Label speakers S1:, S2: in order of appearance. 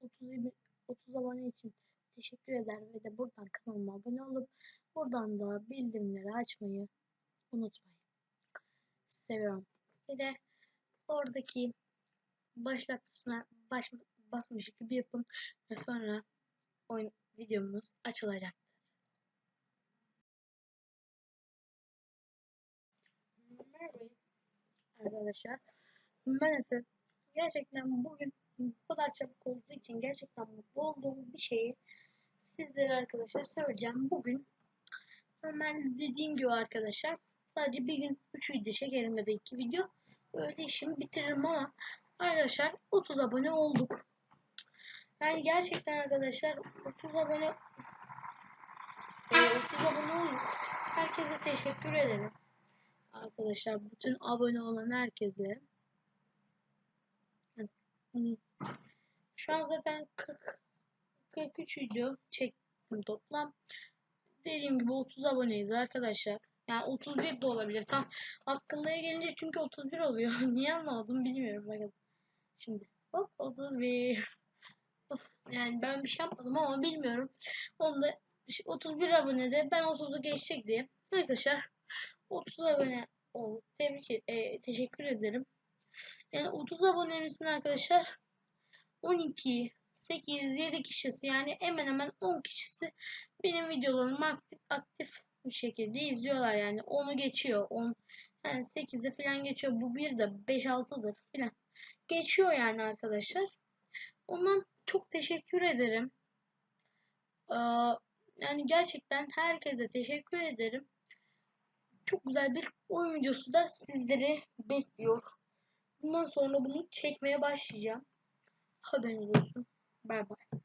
S1: 30 30 abone için teşekkür eder ve de buradan kanalıma abone olup buradan da bildirimleri açmayı unutmayın. Seviyorum. Bir de oradaki başlat tuşuna baş, basmış gibi yapın ve sonra oyun videomuz açılacak. Merhaba arkadaşlar. Ben Efe. Gerçekten bugün bu kadar çabuk olduğu için gerçekten mutlu olduğum bir şeyi sizlere arkadaşlar söyleyeceğim. Bugün normal dediğim gibi arkadaşlar sadece bir gün 3 video çekerim ya da 2 video. Öyle işimi bitiririm ama arkadaşlar 30 abone olduk. Yani gerçekten arkadaşlar 30 abone e, 30 abone olduk. Herkese teşekkür ederim. Arkadaşlar bütün abone olan herkese şu an zaten 40 43 video çektim toplam. Dediğim gibi 30 aboneyiz arkadaşlar. Yani 31 de olabilir. Tam hakkındaya gelince çünkü 31 oluyor. Niye anlamadım bilmiyorum. Bakın. Şimdi hop 31. Of, yani ben bir şey yapmadım ama bilmiyorum. Onda 31 abonede ben 30'u geçecek diye. Arkadaşlar 30 abone olduk. Tebrik e, teşekkür ederim. Yani 30 abonemizin arkadaşlar 12 8 7 kişisi yani hemen hemen 10 kişisi benim videolarımı aktif, aktif bir şekilde izliyorlar yani. Onu geçiyor 10 yani 8'e falan geçiyor. Bu bir de 5 6'dır falan. Geçiyor yani arkadaşlar. Ondan çok teşekkür ederim. Ee, yani gerçekten herkese teşekkür ederim. Çok güzel bir oyun videosu da sizleri bekliyor. Bundan sonra bunu çekmeye başlayacağım haberiniz olsun. Bay bay